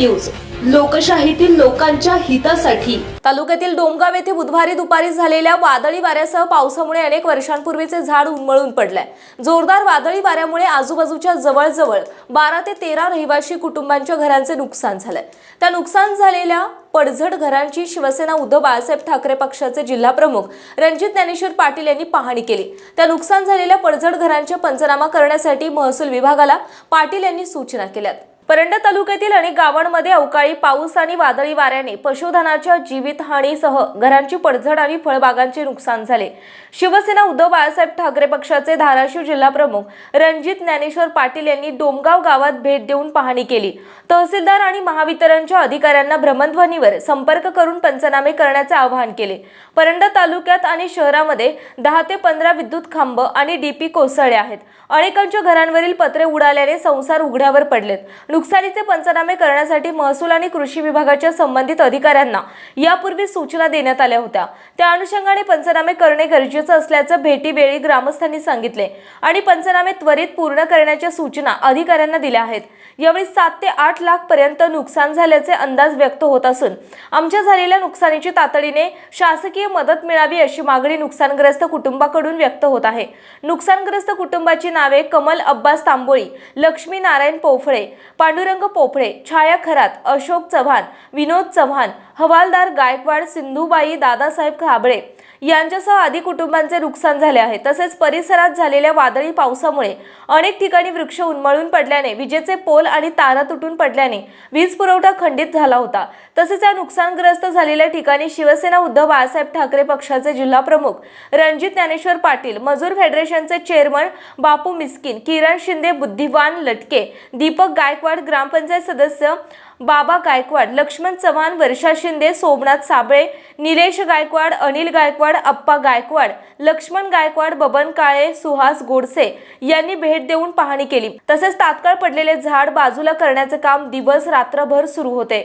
News. लोकशाहीतील लोकांच्या हितासाठी. तालुक्यातील डोमगाव येथे बुधवारी दुपारी झालेल्या वादळी वाऱ्यासह पावसामुळे अनेक वर्षांपूर्वीचे झाड उन्मळून पडलंय जोरदार वादळी वाऱ्यामुळे आजूबाजूच्या जवळजवळ बारा ते तेरा रहिवासी कुटुंबांच्या घरांचे नुकसान झालंय त्या नुकसान झालेल्या पडझड घरांची शिवसेना उद्धव बाळासाहेब ठाकरे पक्षाचे जिल्हा प्रमुख रणजित ज्ञानेश्वर पाटील यांनी पाहणी केली. त्या नुकसान झालेल्या पडझड घरांचे पंचनामा करण्यासाठी महसूल विभागाला पाटील यांनी सूचना केल्यात. परंडा तालुक्यातील अनेक गावांमध्ये अवकाळी पाऊस आणि वादळी वाऱ्याने पशुधनाच्या जीवितहानीसह घरांची पडझड आणि फळबागांचे नुकसान झाले. शिवसेना उद्धव बाळासाहेब ठाकरे पक्षाचे धाराशिव जिल्हा प्रमुख रणजित ज्ञानेश्वर पाटील यांनी डोमगाव गावात भेट देऊन पाहणी केली. तहसीलदार आणि महावितरणच्या अधिकाऱ्यांना भ्रमणध्वनीवर संपर्क करून पंचनामे करण्याचे आवाहन केले. परंडा तालुक्यात आणि शहरामध्ये दहा ते पंधरा विद्युत खांब आणि डीपी कोसळले आहेत. अनेकांच्या घरांवरील पत्रे उडाल्याने संसार उघड्यावर पडलेत. नुकसानीचे पंचनामे करण्यासाठी महसूल आणि कृषी विभागाच्या संबंधित अधिकाऱ्यांना यापूर्वी सूचना देण्यात आल्या होत्या. त्या अनुषंगाने पंचनामे करणे गरजेचं असल्याचं भेटीवेळी ग्रामस्थांनी सांगितले आणि पंचनामे त्वरित पूर्ण करण्याच्या सूचना अधिकाऱ्यांना दिल्या आहेत. यावेळी सात ते आठ लाख पर्यंत नुकसान झाल्याचे अंदाज व्यक्त होत असून आमच्या झालेल्या नुकसानीची तातडीने शासकीय मदत मिळावी अशी मागणी नुकसानग्रस्त कुटुंबाकडून व्यक्त होत आहे. नुकसानग्रस्त कुटुंबाची नावे कमल अब्बास तांबोळी लक्ष्मी नारायण पोफळे पांडुरंग पोफळे छाया खरात अशोक चव्हाण विनोद चव्हाण हवालदार गायकवाड सिंधुबाई दादासाहेब खाबळे यांच्यासह आदी कुटुंबांचे नुकसान झाले आहे. तसेच परिसरात झालेल्या वादळी पावसामुळे अनेक ठिकाणी वृक्ष उन्मळून पडल्याने विजेचे पोल आणि तारा तुटून पडल्याने वीज पुरवठा खंडित झाला होता. तसेच या नुकसानग्रस्त झालेल्या ठिकाणी शिवसेना उद्धव बाळासाहेब ठाकरे पक्षाचे जिल्हा प्रमुख रणजित ज्ञानेश्वर पाटील मजूर फेडरेशनचे चेअरमन बापू मिस्किन किरण शिंदे बुद्धिवान लटके दीपक गायकवाड ग्रामपंचायत सदस्य बाबा गायकवाड लक्ष्मण चव्हाण वर्षा शिंदे सोमनाथ साबळे निलेश गायकवाड अनिल गायकवाड अप्पा गायकवाड लक्ष्मण गायकवाड बबन काळे सुहास गोडसे यांनी भेट देऊन पाहणी केली. तसेच तात्काळ पडलेले झाड बाजूला करण्याचे काम दिवस रात्रभर सुरू होते.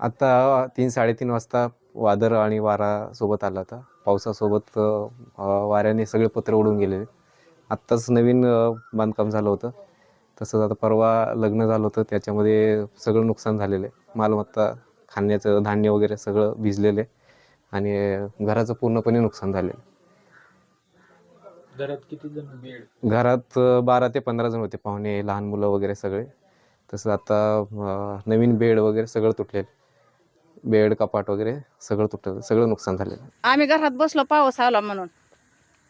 आता तीन साडेतीन वाजता वादर आणि वारा सोबत आला होता. पावसासोबत वाऱ्याने सगळे पत्र उडून गेलेले. आत्ताच नवीन बांधकाम झालं होतं. तसंच आता परवा लग्न झालं होतं त्याच्यामध्ये सगळं नुकसान झालेलं आहे मालमत्ता खाण्याचं धान्य वगैरे सगळं भिजलेलं आहे आणि घराचं पूर्णपणे नुकसान झालेलं आहे. घरात किती जण बेड घरात बारा ते पंधरा जण होते पाहुणे लहान मुलं वगैरे सगळे तसं आता अ, नवीन बेड वगैरे सगळं तुटलेलं बेड कपाट वगैरे सगळं तुटलं सगळं नुकसान झालेलं आहे. आम्ही घरात बसलो पाऊस आला म्हणून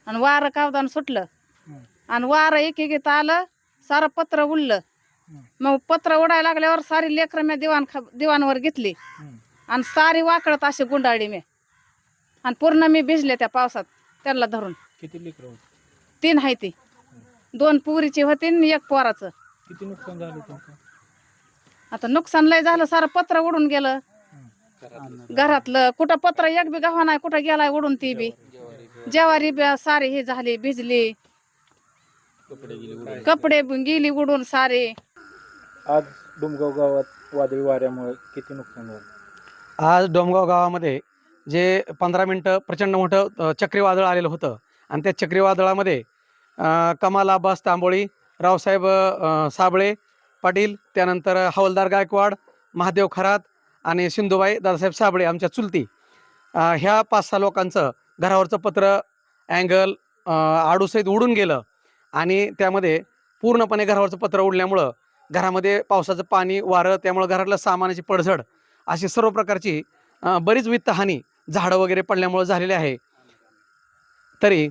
आणि वारं कावदान सुटलं. आणि वारं एक एक आलं सारं पत्र उडलं. मग पत्र उडायला लागल्यावर सारी लेकरं मी दिवाण दिवाणवर घेतली. आणि सारी वाकळत अशी गुंडाळली मी. आणि पूर्ण मी भिजले त्या पावसात त्यांना धरून. किती लेकरं तीन आहे ती. दोन पुरीची होती आणि एक पोराचं. किती नुकसान झालं तुमचं? आता नुकसान लय झालं सारं पत्र उडून गेलं. घरातलं कुठं पत्र एक बी गव्हा नाही कुठं गेलाय उडून ती बी. ज्वारी सारी हे झाली भिजली. कपडे गेले उडून सारे. आज डोमगाव गावात वादळी वाऱ्यामुळे किती नुकसान झालं? आज डोमगाव गावामध्ये जे पंधरा मिनटं प्रचंड मोठं अ, चक्रीवादळ आलेलं होतं. आणि त्या चक्रीवादळामध्ये अ, कमाल अब्बास तांबोळी रावसाहेब अ, साबळे पाटील त्यानंतर हवलदार गायकवाड महादेव खरात आणि सिंधुबाई दादासाहेब साबळे आमच्या चुलती. अ, ह्या पाच सहा लोकांचं घरावरचं पत्र अँगल आडूसहित उडून गेलं. आणि त्यामध्ये पूर्णपणे घरावरचं पत्र उडल्यामुळं घरामध्ये पावसाचं पाणी वारं त्यामुळं घरातलं सामानाची पडझड अशी सर्व प्रकारची बरीच वित्तहानी झाडं वगैरे पडल्यामुळं झालेली आहे. तरी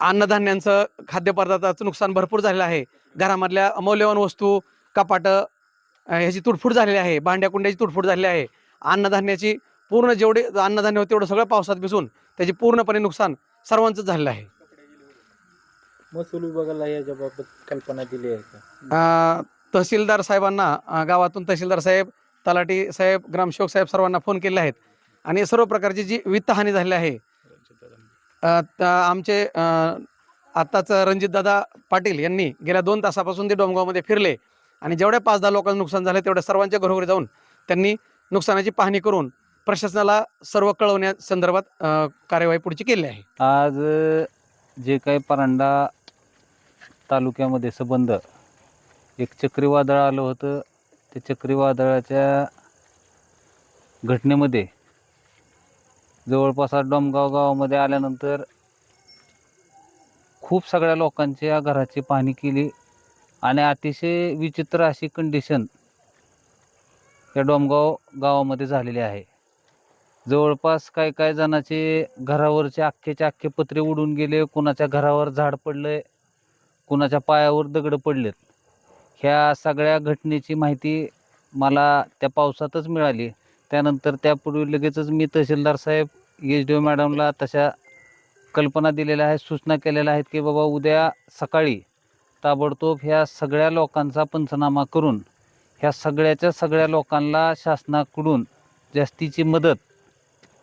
अन्नधान्यांचं खाद्यपदार्थाचं नुकसान भरपूर झालेलं आहे. घरामधल्या मौल्यवान वस्तू कपाटं ह्याची तुटफूट झालेली आहे. भांड्याकुंड्याची तुटफूट झालेली आहे. अन्नधान्याची पूर्ण जेवढे अन्नधान्य होते तेवढं सगळं पावसात भिजून त्याची पूर्णपणे नुकसान सर्वांचंच झालेलं आहे. महसूल विभागाला याच्या बाबत कल्पना दिली आहे का? अ, तहसीलदार साहेबांना अ, गावातून तहसीलदार साहेब तलाठी साहेब ग्रामसेवक साहेब सर्वांना फोन केले आहेत. आणि सर्व प्रकारची जी वित्तहानी झालेली आहे अ, त- आमचे अ, आत्ताच रणजितदादा पाटील यांनी गेल्या दोन तासापासून ते डोमगावमध्ये फिरले. आणि जेवढ्या पाच दहा लोकांचं नुकसान झालं तेवढ्या सर्वांच्या घरोघरी जाऊन त्यांनी नुकसानाची पाहणी करून प्रशासनाला सर्व कळवण्या संदर्भात अ, कार्यवाही पुढची केली आहे. आज अ, जे काही परांडा तालुक्यामध्ये सबंध. एक चक्रीवादळ आलं होतं. त्या चक्रीवादळाच्या घटनेमध्ये जवळपास डोमगाव गावामध्ये आल्यानंतर खूप सगळ्या लोकांच्या घराची पाहणी केली. आणि अतिशय विचित्र अशी कंडिशन या डोमगाव गावामध्ये झालेली आहे. जवळपास काय काय जणाचे घरावरचे अख्खेचे अख्खे पत्रे उडून गेले. कुणाच्या घरावर झाड पडलंय. कुणाच्या पायावर दगड पडलेत. ह्या सगळ्या घटनेची माहिती मला त्या पावसातच मिळाली. त्यानंतर त्यापूर्वी लगेचच मी तहसीलदार साहेब एच डी ओ मॅडमला तशा कल्पना दिलेल्या आहेत सूचना केलेल्या आहेत की बाबा उद्या सकाळी ताबडतोब ह्या सगळ्या लोकांचा पंचनामा करून ह्या सगळ्याच्या सगळ्या लोकांना शासनाकडून जास्तीची मदत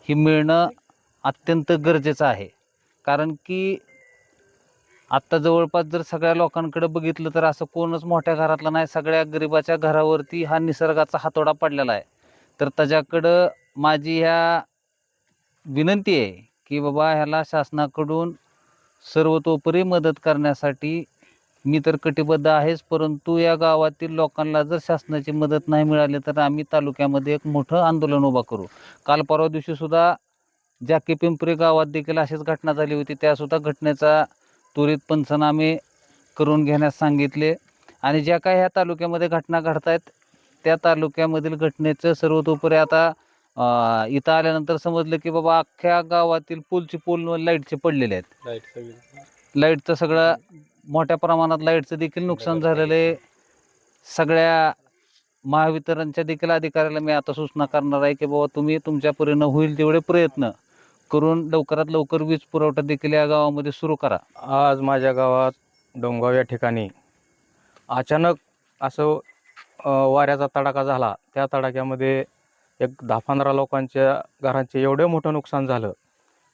ही मिळणं अत्यंत गरजेचं आहे. कारण की आत्ता जवळपास जर सगळ्या लोकांकडे बघितलं तर असं कोणच मोठ्या घरातलं नाही सगळ्या गरिबाच्या घरावरती हा निसर्गाचा हातोडा पडलेला आहे. तर त्याच्याकडं माझी ह्या विनंती आहे की बाबा ह्याला शासनाकडून सर्वतोपरी मदत करण्यासाठी मी तर कटिबद्ध आहेच परंतु या गावातील लोकांना जर शासनाची मदत नाही मिळाली तर आम्ही तालुक्यामध्ये एक मोठं आंदोलन उभा करू. काल परवा दिवशीसुद्धा जाके पिंपरी गावात देखील अशीच घटना झाली होती. त्यासुद्धा घटनेचा त्वरित पंचनामे करून घेण्यास सांगितले. आणि ज्या काही ह्या तालुक्यामध्ये घटना घडत आहेत त्या तालुक्यामधील घटनेचं सर्वतोपरी आता इथं आल्यानंतर समजलं की बाबा अख्ख्या गावातील पोलची पोल लाईटचे पडलेले आहेत. लाइट लाईटचं सगळं मोठ्या प्रमाणात लाईटचं देखील नुकसान झालेलं आहे. सगळ्या महावितरणच्या देखील अधिकाऱ्याला मी आता सूचना करणार आहे की बाबा तुम्ही तुमच्या परीनं होईल तेवढे प्रयत्न करून लवकरात लवकर वीज पुरवठा देखील या गावामध्ये सुरू करा. आज माझ्या गावात डोंगाव या ठिकाणी अचानक असं अ, वाऱ्याचा तडाखा झाला. त्या तडाख्यामध्ये एक दहा पंधरा लोकांच्या घरांचे एवढं मोठं नुकसान झालं.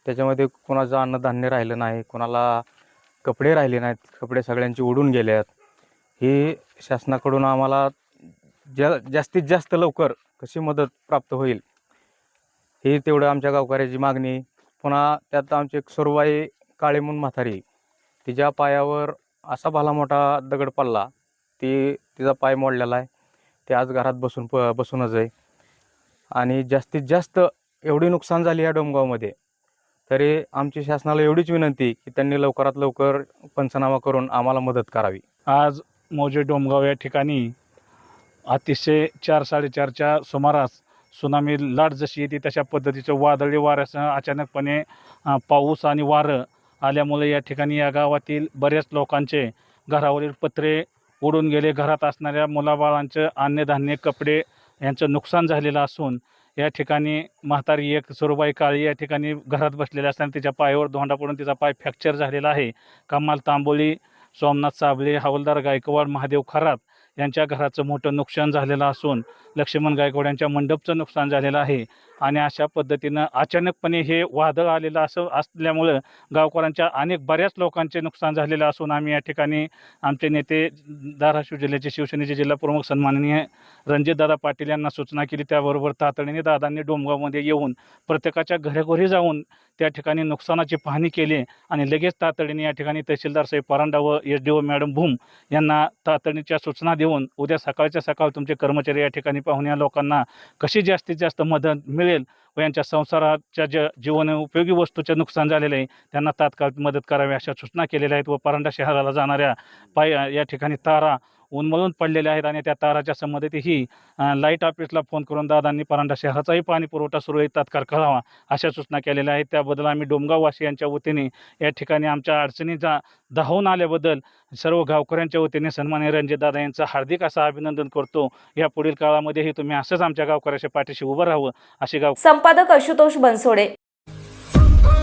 त्याच्यामध्ये कोणाचं अन्नधान्य राहिलं नाही कोणाला कपडे राहिले नाहीत कपडे सगळ्यांचे उडून गेले आहेत ही शासनाकडून आम्हाला ज्या जास्तीत जास्त लवकर कशी मदत प्राप्त होईल ही तेवढं आमच्या गावकऱ्याची मागणी पुन्हा त्यात आमची एक सुरवाई काळे म्हणून म्हातारी तिच्या पायावर असा भला मोठा दगड पडला ती तिचा पाय मोडलेला आहे. ते आज घरात बसून प बसूनच आहे. आणि जास्तीत जास्त एवढी नुकसान झाली या डोमगावमध्ये तरी आमची शासनाला एवढीच विनंती की त्यांनी लवकरात लवकर पंचनामा करून आम्हाला मदत करावी. आज मौजे डोमगाव या ठिकाणी अतिशय चार साडेचारच्या सुमारास सुनामी लाट जशी येते तशा पद्धतीचं वादळी वाऱ्यासह अचानकपणे पाऊस आणि वारं आल्यामुळे या ठिकाणी या गावातील बऱ्याच लोकांचे घरावरील पत्रे उडून गेले. घरात असणाऱ्या मुलाबाळांचं अन्नधान्य कपडे यांचं नुकसान झालेलं असून या ठिकाणी म्हातारी एक सुरुबाई काळी या ठिकाणी घरात बसलेल्या असताना तिच्या पायावर धोंडा पडून तिचा पाय फ्रॅक्चर झालेला आहे. कमाल तांबोली सोमनाथ साबळे हवलदार गायकवाड महादेव खरात यांच्या घराचं मोठं नुकसान झालेलं असून लक्ष्मण गायकवाड यांच्या मंडपचं नुकसान झालेलं आहे. आणि अशा पद्धतीनं अचानकपणे हे वादळ आलेलं असं असल्यामुळं गावकऱ्यांच्या अनेक बऱ्याच लोकांचे नुकसान झालेलं असून आम्ही या ठिकाणी आमचे नेते धाराशिव जिल्ह्याचे शिवसेनेचे जिल्हाप्रमुख सन्माननीय रणजितदादा पाटील यांना सूचना केली. त्याबरोबर तातडीने दादांनी डोमगावमध्ये येऊन प्रत्येकाच्या घरोघरी जाऊन त्या ठिकाणी नुकसानाची पाहणी केली आणि लगेच तातडीने या ठिकाणी तहसीलदार साहेब परांडा व S D O madam Bhum यांना तातडीच्या सूचना देऊन उद्या सकाळच्या सकाळ तुमचे कर्मचारी या ठिकाणी पाहून या लोकांना कशी जास्तीत जास्त मदत मिळेल व यांच्या संसाराच्या ज्या जीवन उपयोगी वस्तूचे नुकसान झालेले आहे त्यांना तात्काळ मदत करावी अशा सूचना केलेल्या आहेत व परांडा शहराला जाणाऱ्या पाय या ठिकाणी तारा उन्मळून पडलेल्या आहेत आणि त्या ताराच्या संबंधितही लाइट ऑफिसला फोन करून दादांनी परांडा शहराचाही पाणी पुरवठा सुरळीत तात्काळ करावा अशा सूचना केलेल्या आहेत. त्याबद्दल आम्ही डोमगाववासी यांच्या वतीने या ठिकाणी आमच्या अडचणीचा धावून आल्याबद्दल सर्व गावकऱ्यांच्या वतीने सन्मान्य रणजितदादा यांचं हार्दिक असं अभिनंदन करतो. या पुढील काळामध्येही तुम्ही असंच आमच्या गावकऱ्याच्या पाठीशी उभं राहावं अशी गाव संपादक आशुतोष बनसोडे.